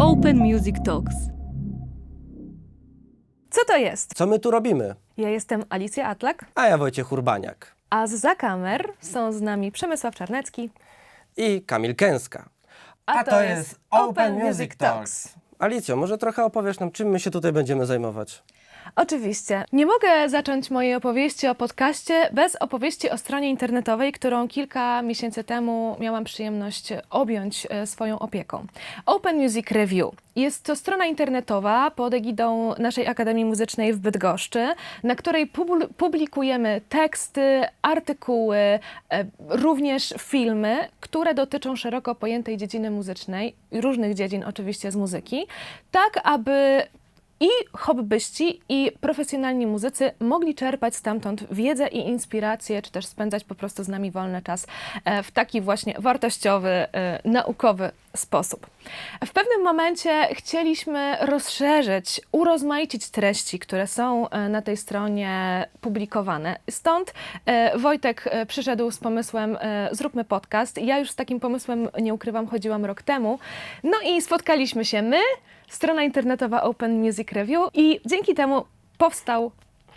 Open Music Talks. Co to jest? Co my tu robimy? Ja jestem Alicja Atlak, A ja Wojciech Urbaniak a za kamer są z nami Przemysław Czarnecki. i Kamil Kęska. A, to, jest Open Music Talks. Alicjo, może trochę opowiesz nam, czym my się tutaj będziemy zajmować? Oczywiście. Nie mogę zacząć mojej opowieści o podcaście bez opowieści o stronie internetowej, którą kilka miesięcy temu miałam przyjemność objąć e, swoją opieką. Open Music Review. Jest to strona internetowa pod egidą naszej Akademii Muzycznej w Bydgoszczy, na której publi- publikujemy teksty, artykuły, e, również filmy, które dotyczą szeroko pojętej dziedziny muzycznej różnych dziedzin oczywiście z muzyki, tak aby i hobbyści, i profesjonalni muzycy mogli czerpać stamtąd wiedzę i inspirację, czy też spędzać po prostu z nami wolny czas e, w taki właśnie wartościowy, e, naukowy sposób. W pewnym momencie chcieliśmy rozszerzyć, urozmaicić treści, które są e, na tej stronie publikowane. Stąd Wojtek przyszedł z pomysłem zróbmy podcast. Ja już z takim pomysłem, nie ukrywam, chodziłam rok temu. No i spotkaliśmy się my, strona internetowa Open Music Review i dzięki temu powstał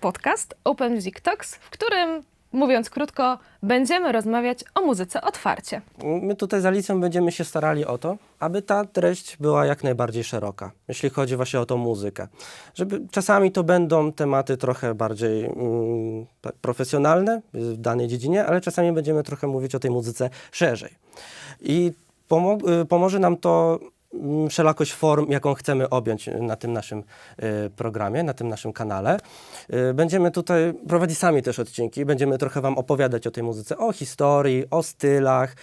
podcast Open Music Talks, w którym, mówiąc krótko, będziemy rozmawiać o muzyce otwarcie. My tutaj z Alicją będziemy się starali o to, aby ta treść była jak najbardziej szeroka, jeśli chodzi właśnie o tą muzykę. Żeby czasami to będą tematy trochę bardziej mm, profesjonalne w danej dziedzinie, ale czasami będziemy trochę mówić o tej muzyce szerzej. I pomo- y, pomoże nam to wszelakość form, jaką chcemy objąć na tym naszym y, programie, na tym naszym kanale. Y, Będziemy tutaj prowadzić sami też odcinki, będziemy trochę Wam opowiadać o tej muzyce, o historii, o stylach,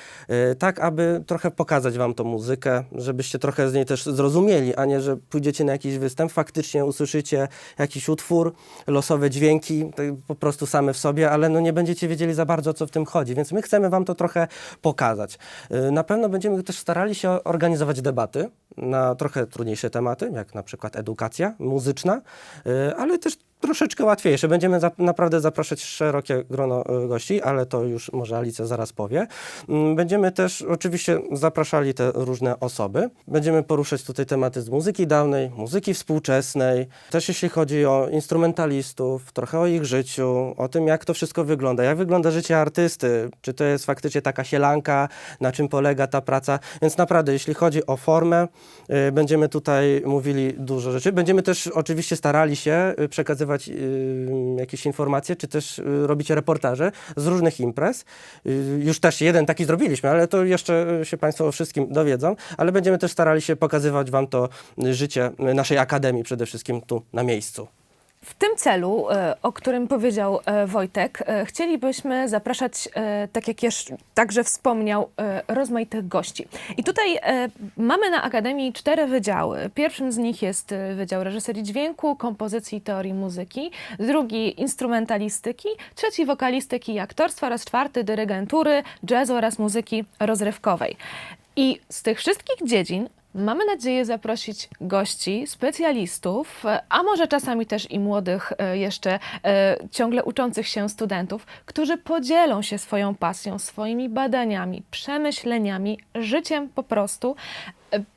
y, tak aby trochę pokazać Wam tą muzykę, żebyście trochę z niej też zrozumieli, a nie, że pójdziecie na jakiś występ, faktycznie usłyszycie jakiś utwór, losowe dźwięki, tak po prostu same w sobie, ale no nie będziecie wiedzieli za bardzo, o co w tym chodzi, więc my chcemy Wam to trochę pokazać. Y, Na pewno będziemy też starali się organizować debaty na trochę trudniejsze tematy, jak na przykład edukacja muzyczna, y, ale też troszeczkę łatwiejsze. Będziemy za, naprawdę zapraszać szerokie grono y, gości, ale to już może Alicja zaraz powie. Mm, Będziemy też oczywiście zapraszali te różne osoby. Będziemy poruszać tutaj tematy z muzyki dawnej, muzyki współczesnej, też jeśli chodzi o instrumentalistów, trochę o ich życiu, o tym jak to wszystko wygląda, jak wygląda życie artysty, czy to jest faktycznie taka sielanka, na czym polega ta praca. Więc naprawdę, jeśli chodzi o formę, y, będziemy tutaj mówili dużo rzeczy. Będziemy też oczywiście starali się y, przekazywać y, jakieś informacje, czy też y, robić reportaże z różnych imprez. Y, już też jeden taki zrobiliśmy, ale to jeszcze się Państwo o wszystkim dowiedzą, ale będziemy też starali się pokazywać Wam to życie naszej akademii przede wszystkim tu na miejscu. W tym celu, e, o którym powiedział e, Wojtek, e, chcielibyśmy zapraszać, tak jak już także wspomniał, rozmaitych gości. I tutaj mamy na Akademii cztery wydziały. Pierwszym z nich jest Wydział Reżyserii Dźwięku, Kompozycji i Teorii Muzyki, drugi Instrumentalistyki, trzeci Wokalistyki i Aktorstwa oraz czwarty Dyrygentury, Jazzu oraz Muzyki Rozrywkowej. I z tych wszystkich dziedzin Mamy nadzieję zaprosić gości, specjalistów, a może czasami też i młodych, e, jeszcze e, ciągle uczących się studentów, którzy podzielą się swoją pasją, swoimi badaniami, przemyśleniami, życiem po prostu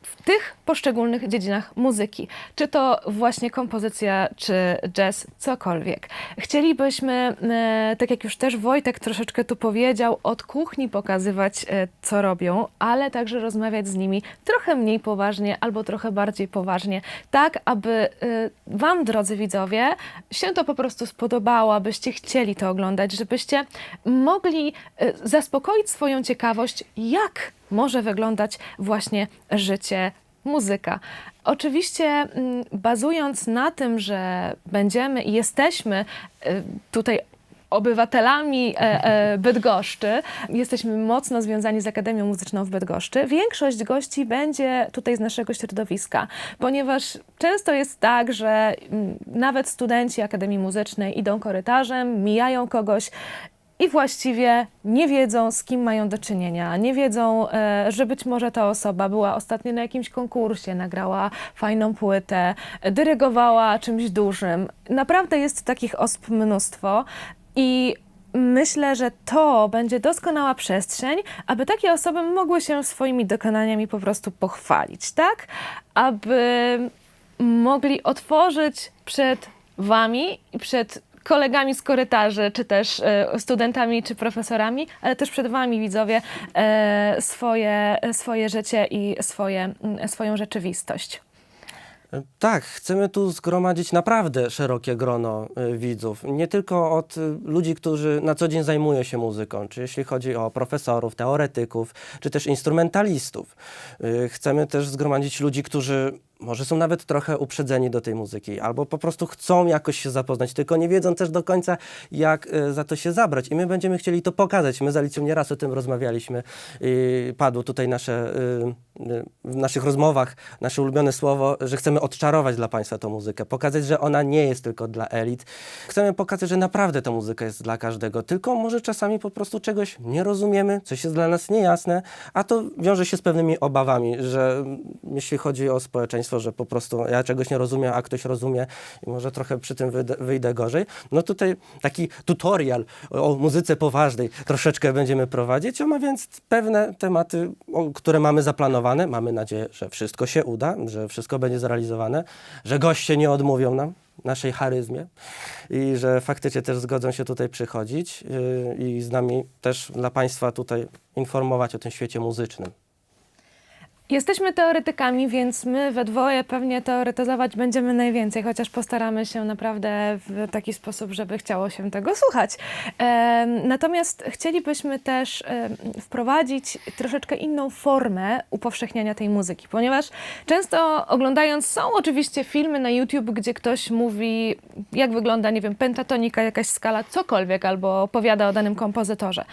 w tych poszczególnych dziedzinach muzyki. Czy to właśnie kompozycja, czy jazz, cokolwiek. Chcielibyśmy, e, tak jak już też Wojtek troszeczkę tu powiedział, od kuchni pokazywać, e, co robią, ale także rozmawiać z nimi trochę mniej poważnie albo trochę bardziej poważnie, tak aby e, Wam, drodzy widzowie, się to po prostu spodobało, abyście chcieli to oglądać, żebyście mogli zaspokoić swoją ciekawość, jak może wyglądać właśnie życie muzyka. Oczywiście mm, bazując na tym, że będziemy i jesteśmy y, tutaj obywatelami e, e, Bydgoszczy, jesteśmy mocno związani z Akademią Muzyczną w Bydgoszczy, większość gości będzie tutaj z naszego środowiska, ponieważ często jest tak, że mm, nawet studenci Akademii Muzycznej idą korytarzem, mijają kogoś i właściwie nie wiedzą, z kim mają do czynienia. Nie wiedzą, e, że być może ta osoba była ostatnio na jakimś konkursie, nagrała fajną płytę, dyrygowała czymś dużym. Naprawdę jest takich osób mnóstwo i myślę, że to będzie doskonała przestrzeń, aby takie osoby mogły się swoimi dokonaniami po prostu pochwalić, tak? Aby mogli otworzyć przed Wami i przed kolegami z korytarzy, czy też e, studentami, czy profesorami, ale też przed Wami, widzowie, e, swoje, swoje życie i swoje, mm, swoją rzeczywistość. Tak, chcemy tu zgromadzić naprawdę szerokie grono widzów. Nie tylko od ludzi, którzy na co dzień zajmują się muzyką, czy jeśli chodzi o profesorów, teoretyków, czy też instrumentalistów. Chcemy też zgromadzić ludzi, którzy może są nawet trochę uprzedzeni do tej muzyki, albo po prostu chcą jakoś się zapoznać, tylko nie wiedzą też do końca, jak y, za to się zabrać. I my będziemy chcieli to pokazać. My z Alicją nieraz o tym rozmawialiśmy. I padło tutaj nasze, y, w naszych rozmowach nasze ulubione słowo, że chcemy odczarować dla Państwa tą muzykę, pokazać, że ona nie jest tylko dla elit. Chcemy pokazać, że naprawdę ta muzyka jest dla każdego, tylko może czasami po prostu czegoś nie rozumiemy, coś jest dla nas niejasne, a to wiąże się z pewnymi obawami, że mm, jeśli chodzi o społeczeństwo, że po prostu ja czegoś nie rozumiem, a ktoś rozumie i może trochę przy tym wyjdę, gorzej. No tutaj taki tutorial o, muzyce poważnej troszeczkę będziemy prowadzić, omawiając pewne tematy, które mamy zaplanowane. Mamy nadzieję, że wszystko się uda, że wszystko będzie zrealizowane, że goście nie odmówią nam naszej charyzmie i że faktycznie też zgodzą się tutaj przychodzić yy, i z nami też dla Państwa tutaj informować o tym świecie muzycznym. Jesteśmy teoretykami, więc my we dwoje pewnie teoretyzować będziemy najwięcej, chociaż postaramy się naprawdę w taki sposób, żeby chciało się tego słuchać. Natomiast chcielibyśmy też wprowadzić troszeczkę inną formę upowszechniania tej muzyki, ponieważ często oglądając są oczywiście filmy na YouTube, gdzie ktoś mówi, jak wygląda, nie wiem, pentatonika, jakaś skala, cokolwiek, albo opowiada o danym kompozytorze.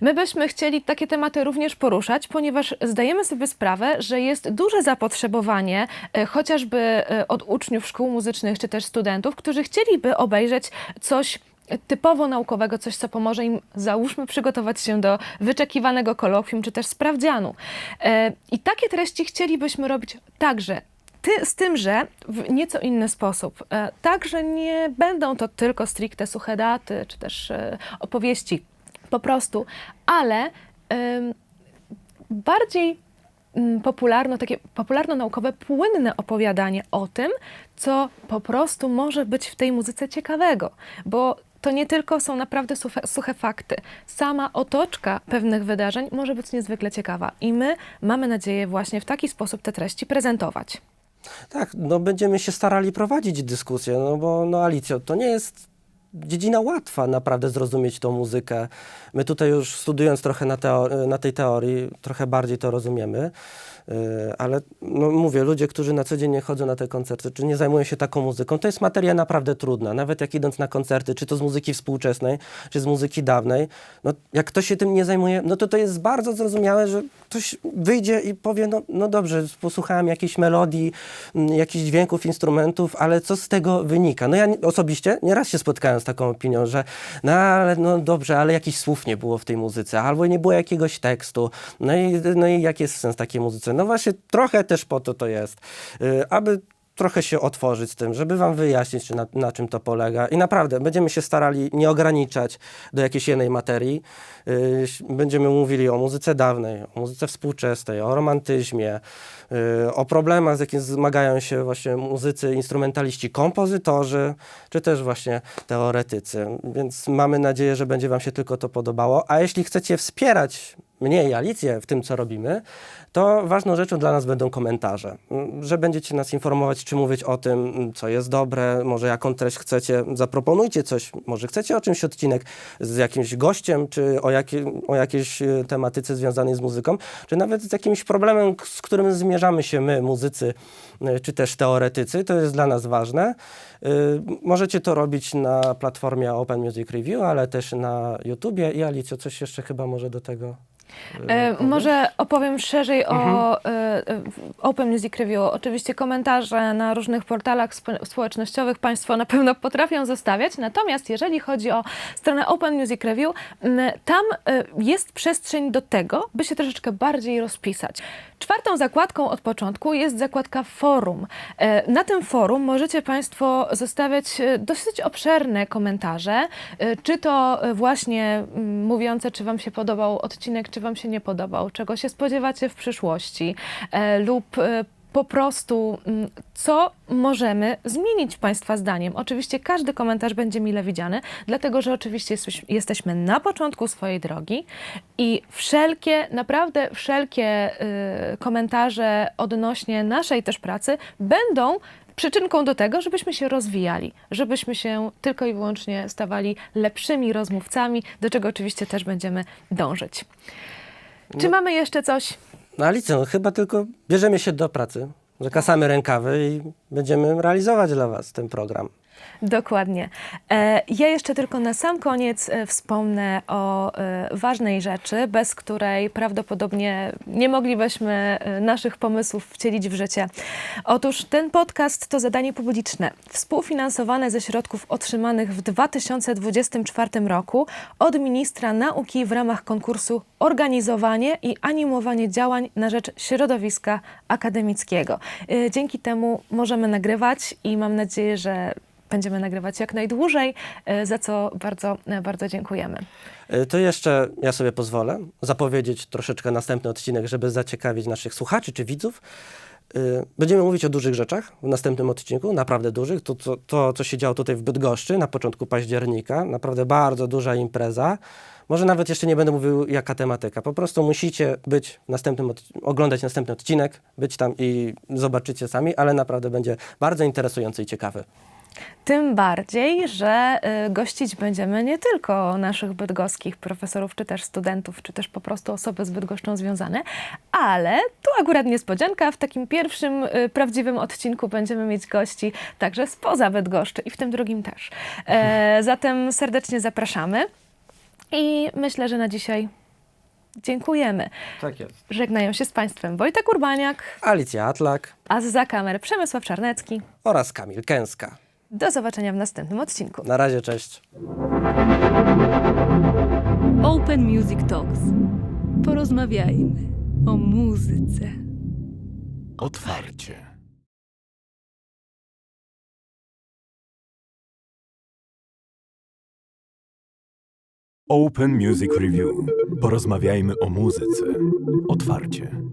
My byśmy chcieli takie tematy również poruszać, ponieważ zdajemy sobie sprawę, że jest duże zapotrzebowanie e, chociażby e, od uczniów szkół muzycznych czy też studentów, którzy chcieliby obejrzeć coś typowo naukowego, coś, co pomoże im, załóżmy, przygotować się do wyczekiwanego kolokwium czy też sprawdzianu. E, I takie treści chcielibyśmy robić także ty, z tym, że w nieco inny sposób. Także nie będą to tylko stricte suche daty, czy też opowieści, po prostu, ale bardziej popularno, takie popularno-naukowe, płynne opowiadanie o tym, co po prostu może być w tej muzyce ciekawego, bo to nie tylko są naprawdę suche, suche fakty. Sama otoczka pewnych wydarzeń może być niezwykle ciekawa i my mamy nadzieję właśnie w taki sposób te treści prezentować. Tak, no będziemy się starali prowadzić dyskusję, no bo no Alicjo, to nie jest dziedzina łatwa naprawdę zrozumieć tą muzykę. My tutaj już studiując trochę na, teo- na tej teorii, trochę bardziej to rozumiemy, yy, ale no mówię, ludzie, którzy na co dzień nie chodzą na te koncerty, czy nie zajmują się taką muzyką, to jest materia naprawdę trudna. Nawet jak idąc na koncerty, czy to z muzyki współczesnej, czy z muzyki dawnej, no jak ktoś się tym nie zajmuje, no to to jest bardzo zrozumiałe, że ktoś wyjdzie i powie, no, no dobrze, posłuchałem jakiejś melodii, mm, jakichś dźwięków, instrumentów, ale co z tego wynika? No ja osobiście nieraz się spotkałem z taką opinią, że no ale no dobrze, ale jakichś słów nie było w tej muzyce, albo nie było jakiegoś tekstu. No i, no i jaki jest sens takiej muzyce? No właśnie trochę też po to to jest, y, aby trochę się otworzyć z tym, żeby wam wyjaśnić, na, na czym to polega. I naprawdę będziemy się starali nie ograniczać do jakiejś jednej materii. Yy, będziemy mówili o muzyce dawnej, o muzyce współczesnej, o romantyzmie, yy, o problemach, z jakimi zmagają się właśnie muzycy, instrumentaliści, kompozytorzy, czy też właśnie teoretycy. Więc mamy nadzieję, że będzie wam się tylko to podobało. A jeśli chcecie wspierać mnie i Alicję w tym, co robimy, to ważną rzeczą dla nas będą komentarze. Że będziecie nas informować, czy mówić o tym, co jest dobre, może jaką treść chcecie, zaproponujcie coś, może chcecie o czymś odcinek z jakimś gościem, czy o, o jakiejś e, tematyce związanej z muzyką, czy nawet z jakimś problemem, z którym zmierzamy się my, muzycy, e, czy też teoretycy. To jest dla nas ważne. Y, Możecie to robić na platformie Open Music Review, ale też na YouTubie. I Alicjo, coś jeszcze chyba może do tego? E, może opowiem szerzej o e, e, Open Music Review. Oczywiście komentarze na różnych portalach spo- społecznościowych Państwo na pewno potrafią zostawiać. Natomiast jeżeli chodzi o stronę Open Music Review, m, tam e, jest przestrzeń do tego, by się troszeczkę bardziej rozpisać. Czwartą zakładką od początku jest zakładka forum. E, Na tym forum możecie Państwo zostawiać e, dosyć obszerne komentarze, e, czy to e, właśnie mm, mówiące, czy Wam się podobał odcinek, czy Wam się nie podobał, czego się spodziewacie w przyszłości, e, lub e, po prostu, mm, co możemy zmienić Państwa zdaniem. Oczywiście każdy komentarz będzie mile widziany, dlatego że oczywiście jesteś- jesteśmy na początku swojej drogi i wszelkie, naprawdę wszelkie y, komentarze odnośnie naszej też pracy będą przyczynką do tego, żebyśmy się rozwijali, żebyśmy się tylko i wyłącznie stawali lepszymi rozmówcami, do czego oczywiście też będziemy dążyć. Czy mamy jeszcze coś? No Alicja, no chyba tylko bierzemy się do pracy, zakasamy rękawy i będziemy realizować dla Was ten program. Dokładnie. E, Ja jeszcze tylko na sam koniec e, wspomnę o e, ważnej rzeczy, bez której prawdopodobnie nie moglibyśmy naszych pomysłów wcielić w życie. Otóż ten podcast to zadanie publiczne, współfinansowane ze środków otrzymanych w 2024 roku od ministra nauki w ramach konkursu Organizowanie i animowanie działań na rzecz środowiska akademickiego. Dzięki temu możemy nagrywać i mam nadzieję, że będziemy nagrywać jak najdłużej, e, za co bardzo, e, bardzo dziękujemy. Y, To jeszcze ja sobie pozwolę zapowiedzieć troszeczkę następny odcinek, żeby zaciekawić naszych słuchaczy czy widzów. Będziemy mówić o dużych rzeczach w następnym odcinku, naprawdę dużych. To, to, to, co się działo tutaj w Bydgoszczy na początku października, naprawdę bardzo duża impreza. Może nawet jeszcze nie będę mówił jaka tematyka. Po prostu musicie być następnym, oglądać następny odcinek, być tam i zobaczycie sami, ale naprawdę będzie bardzo interesujący i ciekawy. Tym bardziej, że y, gościć będziemy nie tylko naszych bydgoskich profesorów, czy też studentów, czy też po prostu osoby z Bydgoszczą związane, ale tu akurat niespodzianka, w takim pierwszym y, prawdziwym odcinku będziemy mieć gości także spoza Bydgoszczy i w tym drugim też. E, zatem serdecznie zapraszamy i myślę, że na dzisiaj dziękujemy. Tak jest. Żegnają się z Państwem Wojtek Urbaniak, Alicja Atlak a za kamer Przemysław Czarnecki. oraz Kamil Kęska. Do zobaczenia w następnym odcinku. Na razie, cześć. Open Music Talks. Porozmawiajmy o muzyce. Otwarcie. Open Music Review. Porozmawiajmy o muzyce. Otwarcie.